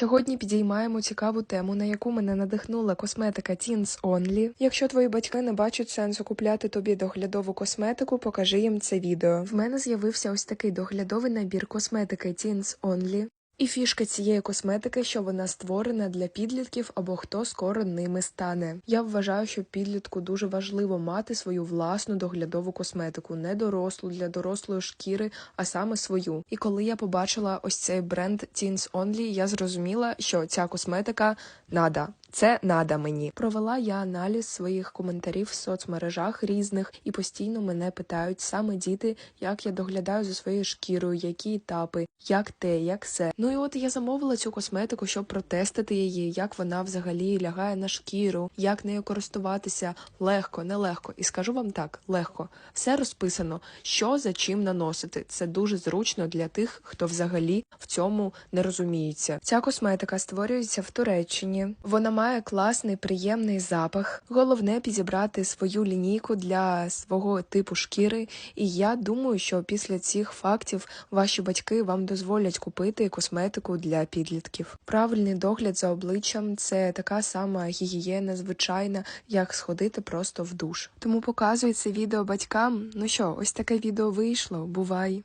Сьогодні підіймаємо цікаву тему, на яку мене надихнула косметика Teens Only. Якщо твої батьки не бачать сенсу купляти тобі доглядову косметику, покажи їм це відео. В мене з'явився ось такий доглядовий набір косметики Teens Only. І фішка цієї косметики, що вона створена для підлітків або хто скоро ними стане. Я вважаю, що підлітку дуже важливо мати свою власну доглядову косметику, не дорослу для дорослої шкіри, а саме свою. І коли я побачила ось цей бренд Teens Only, я зрозуміла, що ця косметика нада. Це нада мені. Провела я аналіз своїх коментарів в соцмережах різних, і постійно мене питають саме діти, як я доглядаю за своєю шкірою, які етапи, як те, як се. Ну і от я замовила цю косметику, щоб протестити її, як вона взагалі лягає на шкіру, як нею користуватися легко, нелегко. І скажу вам так, легко. Все розписано, що за чим наносити. Це дуже зручно для тих, хто взагалі в цьому не розуміється. Ця косметика створюється в Туреччині. Вона має класний, приємний запах. Головне підібрати свою лінійку для свого типу шкіри. І я думаю, що після цих фактів ваші батьки вам дозволять купити косметику для підлітків. Правильний догляд за обличчям це така сама гігієна, звичайна, як сходити просто в душ. Тому показуй це відео батькам. Ну що, ось таке відео вийшло. Бувай!